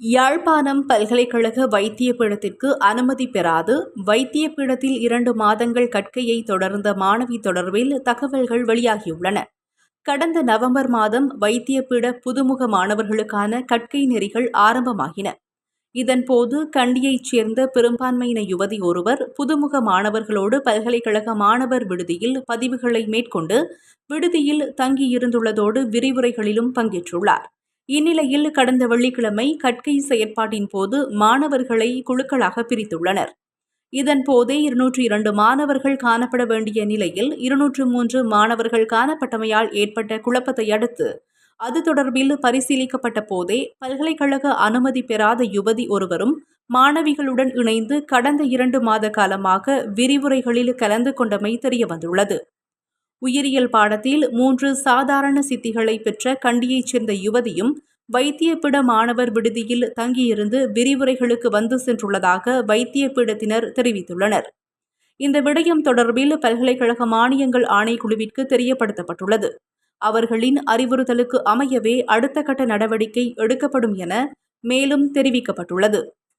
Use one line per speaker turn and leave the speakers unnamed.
யாழ்ப்பாணம் பல்கலைக்கழக வைத்திய பீடத்திற்கு அனுமதி பெறாது. வைத்திய பீடத்தில் இரண்டு மாதங்கள் கற்கையை தொடர்ந்த மாணவி தொடர்பில் தகவல்கள் வெளியாகியுள்ளன. கடந்த நவம்பர் மாதம் வைத்திய பீட புதுமுக மாணவர்களுக்கான கற்கை நெறிகள் ஆரம்பமாகின. இதன்போது கண்டியைச் சேர்ந்த பெரும்பான்மையின யுவதி ஒருவர் புதுமுக மாணவர்களோடு பல்கலைக்கழக மாணவர் விடுதியில் பதிவுகளை மேற்கொண்டு விடுதியில் தங்கியிருந்துள்ளதோடு விரிவுரைகளிலும் பங்கேற்றுள்ளார். இந்நிலையில் கடந்த வெள்ளிக்கிழமை கற்கை செயற்பாட்டின் போது மாணவர்களை குழுக்களாக பிரித்துள்ளனர். இதன்போதே இருநூற்றி இரண்டு மாணவர்கள் காணப்பட வேண்டிய நிலையில் இருநூற்று மூன்று மாணவர்கள் காணப்பட்டமையால் ஏற்பட்ட குழப்பத்தை அடுத்து அது தொடர்பில் பரிசீலிக்கப்பட்ட போதே பல்கலைக்கழக அனுமதி பெறாத யுவதி ஒருவரும் மாணவிகளுடன் இணைந்து கடந்த இரண்டு மாத காலமாக விரிவுரைகளில் கலந்து கொண்டமை தெரியவந்துள்ளது. உயிரியல் பாடத்தில் மூன்று சாதாரண சித்திகளை பெற்ற கண்டியைச் சேர்ந்த யுவதியும் வைத்தியப்பிட மாணவர் விடுதியில் தங்கியிருந்து விரிவுரைகளுக்கு வந்து சென்றுள்ளதாக வைத்திய பீடத்தினர் தெரிவித்துள்ளனர். இந்த விடயம் தொடர்பில் பல்கலைக்கழக மானியங்கள் ஆணைக்குழுவிற்கு தெரியப்படுத்தப்பட்டுள்ளது. அவர்களின் அறிவுறுத்தலுக்கு அமையவே அடுத்த கட்ட நடவடிக்கை எடுக்கப்படும் என மேலும் தெரிவிக்கப்பட்டுள்ளது.